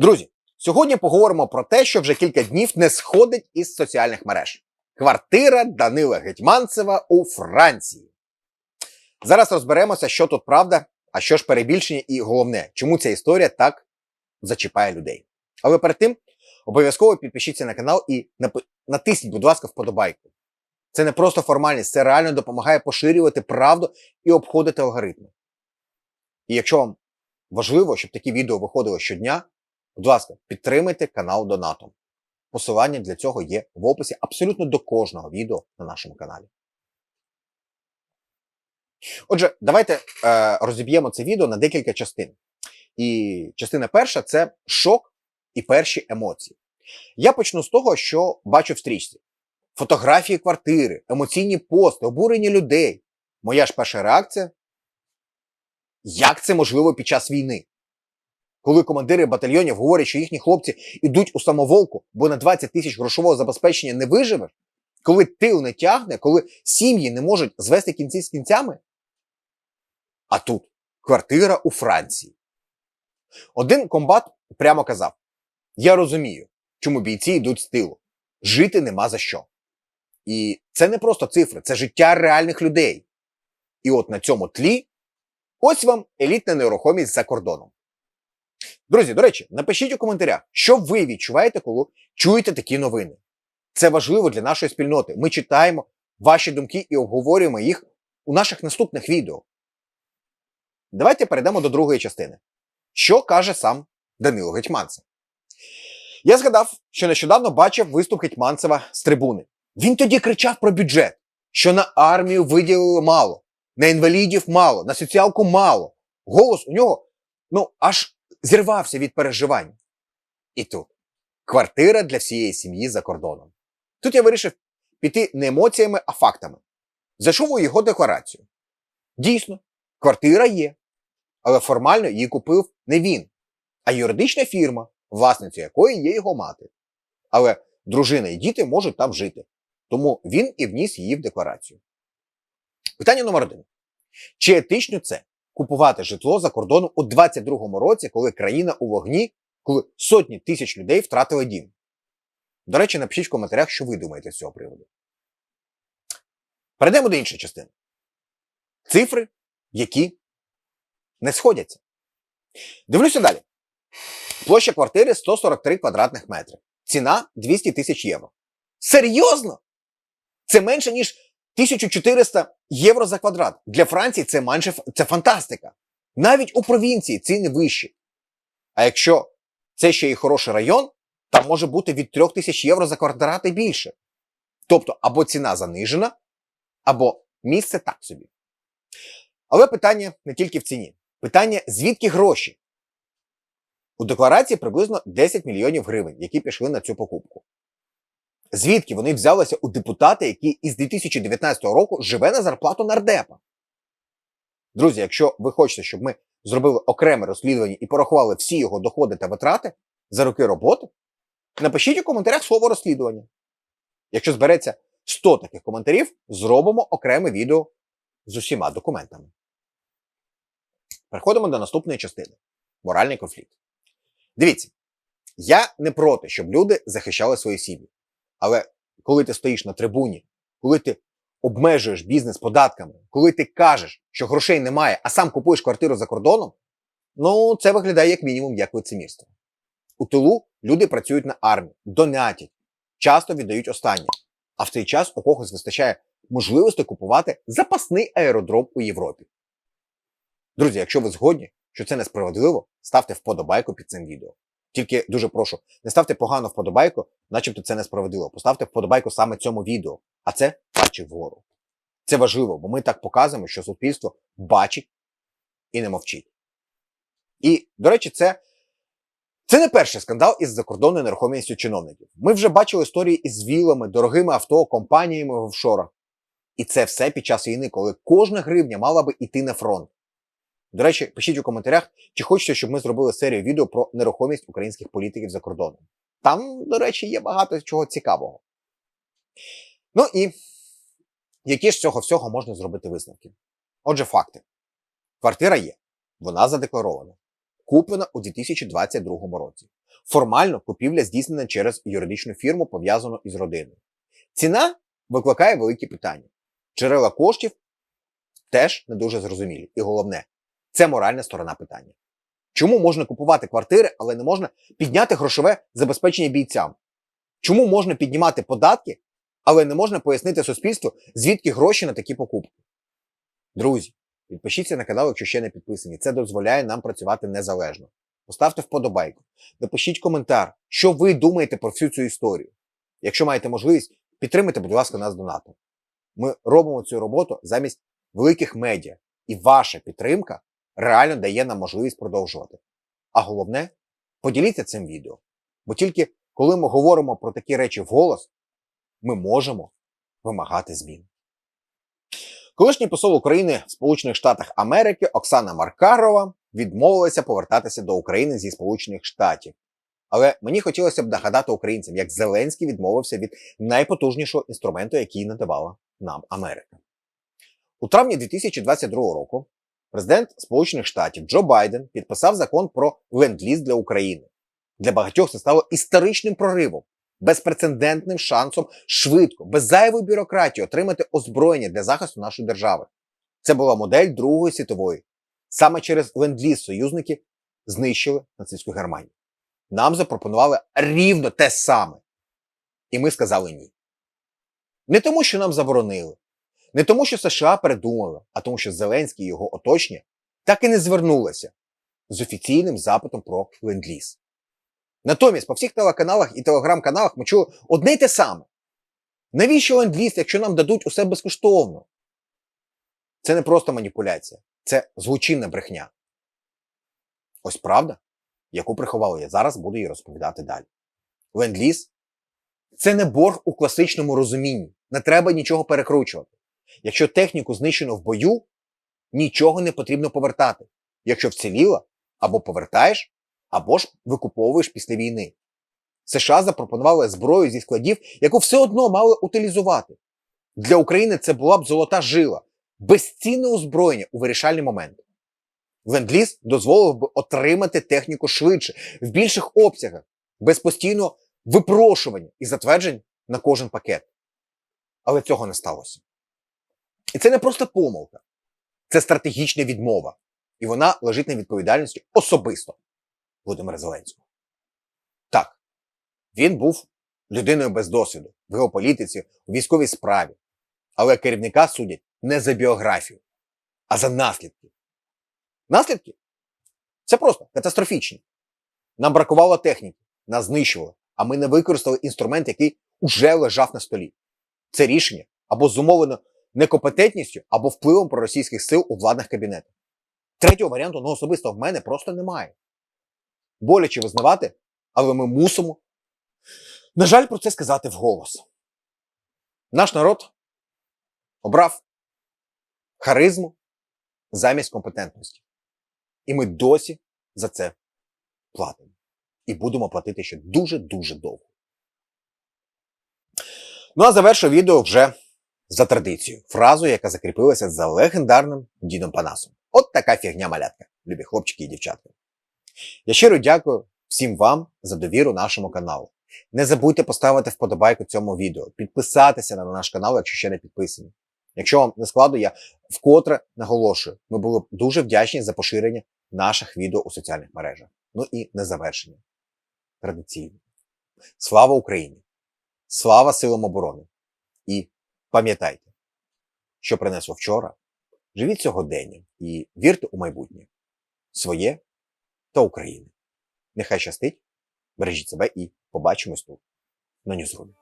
Друзі, сьогодні поговоримо про те, що вже кілька днів не сходить із соціальних мереж. Квартира Данила Гетьманцева у Франції. Зараз розберемося, що тут правда, а що ж перебільшення, і головне, чому ця історія так зачіпає людей. Але перед тим обов'язково підпишіться на канал і натисніть, будь ласка, вподобайку. Це не просто формальність, це реально допомагає поширювати правду і обходити алгоритми. І якщо вам важливо, щоб такі відео виходили щодня, будь ласка, підтримайте канал донатом. Посилання для цього є в описі абсолютно до кожного відео на нашому каналі. Отже, давайте е, розіб'ємо це відео на декілька частин. І частина перша це шок і перші емоції. Я почну з того, що бачу в стрічці: фотографії квартири, емоційні пости, обурення людей. Моя ж перша реакція: як це можливо під час війни? Коли командири батальйонів говорять, що їхні хлопці йдуть у самоволку, бо на 20 тисяч грошового забезпечення не виживеш, коли тил не тягне, коли сім'ї не можуть звести кінці з кінцями. А тут квартира у Франції. Один комбат прямо казав: Я розумію, чому бійці йдуть з тилу. Жити нема за що. І це не просто цифри, це життя реальних людей. І от на цьому тлі ось вам елітна нерухомість за кордоном. Друзі, до речі, напишіть у коментарях, що ви відчуваєте, коли чуєте такі новини. Це важливо для нашої спільноти. Ми читаємо ваші думки і обговорюємо їх у наших наступних відео. Давайте перейдемо до другої частини. Що каже сам Данило Гетьманцев? Я згадав, що нещодавно бачив виступ Гетьманцева з трибуни. Він тоді кричав про бюджет, що на армію виділили мало, на інвалідів мало, на соціалку мало. Голос у нього ну аж зірвався від переживань. І тут квартира для всієї сім'ї за кордоном. Тут я вирішив піти не емоціями, а фактами. Зайшов у його декларацію. Дійсно, квартира є, але формально її купив не він, а юридична фірма, власницею якої є його мати. Але дружина і діти можуть там жити. Тому він і вніс її в декларацію. Питання номер один. Чи етично це купувати житло за кордоном у 22-му році, коли країна у вогні, коли сотні тисяч людей втратили дім? До речі, напишіть в коментарях, що ви думаєте з цього приводу. Перейдемо до іншої частини. Цифри, які не сходяться. Дивлюся далі. Площа квартири 143 квадратних метри. Ціна 200 тисяч євро. Серйозно? Це менше, ніж 1400 євро за квадрат. Для Франції це менше це фантастика. Навіть у провінції ціни вищі. А якщо це ще й хороший район, там може бути від 3000 євро за квадрат і більше. Тобто або ціна занижена, або місце так собі. Але питання не тільки в ціні. Питання, звідки гроші? У декларації приблизно 10 мільйонів гривень, які пішли на цю покупку. Звідки вони взялися у депутата, який із 2019 року живе на зарплату нардепа? Друзі, якщо ви хочете, щоб ми зробили окреме розслідування і порахували всі його доходи та витрати за роки роботи, напишіть у коментарях слово розслідування. Якщо збереться 100 таких коментарів, зробимо окреме відео з усіма документами. Переходимо до наступної частини моральний конфлікт. Дивіться, я не проти, щоб люди захищали свої сім'ї. Але коли ти стоїш на трибуні, коли ти обмежуєш бізнес податками, коли ти кажеш, що грошей немає, а сам купуєш квартиру за кордоном, ну це виглядає як мінімум як лицемірство. У тилу люди працюють на армію, донатять, часто віддають останнє. А в цей час у когось вистачає можливості купувати запасний аеродром у Європі. Друзі, якщо ви згодні, що це несправедливо, ставте вподобайку під цим відео. Тільки дуже прошу, не ставте погано вподобайку, начебто це несправедливо. Поставте вподобайку саме цьому відео, а це пальчик вгору. Це важливо, бо ми так показуємо, що суспільство бачить і не мовчить. І, до речі, це, це не перший скандал із закордонною нерухомістю чиновників. Ми вже бачили історії із вілами, дорогими авто, компаніями в офшорах. І це все під час війни, коли кожна гривня мала би йти на фронт. До речі, пишіть у коментарях, чи хочете, щоб ми зробили серію відео про нерухомість українських політиків за кордоном. Там, до речі, є багато чого цікавого. Ну і які ж з цього всього можна зробити висновки? Отже, факти. Квартира є, вона задекларована. куплена у 2022 році. Формально купівля здійснена через юридичну фірму, пов'язану із родиною. Ціна викликає великі питання. Джерела коштів теж не дуже зрозумілі. І головне, це моральна сторона питання. Чому можна купувати квартири, але не можна підняти грошове забезпечення бійцям? Чому можна піднімати податки, але не можна пояснити суспільству, звідки гроші на такі покупки? Друзі, підпишіться на канал, якщо ще не підписані. Це дозволяє нам працювати незалежно. Поставте вподобайку, напишіть коментар, що ви думаєте про всю цю історію. Якщо маєте можливість, підтримайте, будь ласка, нас донатом. Ми робимо цю роботу замість великих медіа, і ваша підтримка реально дає нам можливість продовжувати. А головне, поділіться цим відео. Бо тільки коли ми говоримо про такі речі вголос, ми можемо вимагати змін. Колишній посол України в Сполучених Штатах Америки Оксана Маркарова відмовилася повертатися до України зі Сполучених Штатів. Але мені хотілося б нагадати українцям, як Зеленський відмовився від найпотужнішого інструменту, який надавала нам Америка. У травні 2022 року президент Сполучених Штатів Джо Байден підписав закон про ленд-ліз для України. Для багатьох це стало історичним проривом, безпрецедентним шансом швидко, без зайвої бюрократії отримати озброєння для захисту нашої держави. Це була модель Другої світової. Саме через ленд-ліз союзники знищили нацистську Германію. Нам запропонували рівно те саме. І ми сказали ні. Не тому, що нам заборонили, не тому, що США передумали, а тому, що Зеленський і його оточення так і не звернулися з офіційним запитом про ленд-ліз. Натомість по всіх телеканалах і телеграм-каналах ми чули одне й те саме. Навіщо ленд-ліз, якщо нам дадуть усе безкоштовно? Це не просто маніпуляція, це злочинна брехня. Ось правда, яку приховали я зараз буду її розповідати далі. Ленд-ліз це не борг у класичному розумінні. Не треба нічого перекручувати. Якщо техніку знищено в бою, нічого не потрібно повертати. Якщо вціліла, або повертаєш, або ж викуповуєш після війни. США запропонували зброю зі складів, яку все одно мали утилізувати. Для України це була б золота жила, безцінне озброєння у вирішальний момент. Ленд-ліз дозволив би отримати техніку швидше, в більших обсягах, без постійного випрошування і затверджень на кожен пакет. Але цього не сталося. І це не просто помилка, це стратегічна відмова. І вона лежить на відповідальності особисто Володимира Зеленського. Так, він був людиною без досвіду в геополітиці, у військовій справі. Але керівника судять не за біографію, а за наслідки. Наслідки? Це просто катастрофічні. Нам бракувало техніки, нас знищували, а ми не використали інструмент, який уже лежав на столі. Це рішення або зумовлено некомпетентністю, або впливом проросійських сил у владних кабінетах. Третього варіанту, ну особисто в мене просто немає. Боляче визнавати, але ми мусимо, на жаль, про це сказати вголос. Наш народ обрав харизму замість компетентності. І ми досі за це платимо. І будемо платити ще дуже-дуже довго. Ну а завершу відео вже за традицією. Фразою, яка закріпилася за легендарним дідом Панасом. От така фігня малятка, любі хлопчики і дівчатки. Я щиро дякую всім вам за довіру нашому каналу. Не забудьте поставити вподобайку цьому відео, підписатися на наш канал, якщо ще не підписані. Якщо вам не складно, я вкотре наголошую, ми були б дуже вдячні за поширення наших відео у соціальних мережах. Ну і на завершення. Традиційно. Слава Україні! Слава силам оборони! І пам'ятайте, що принесло вчора. Живіть сьогодення і вірте у майбутнє своє та України. Нехай щастить, бережіть себе і побачимось тут на Ньюзрумі.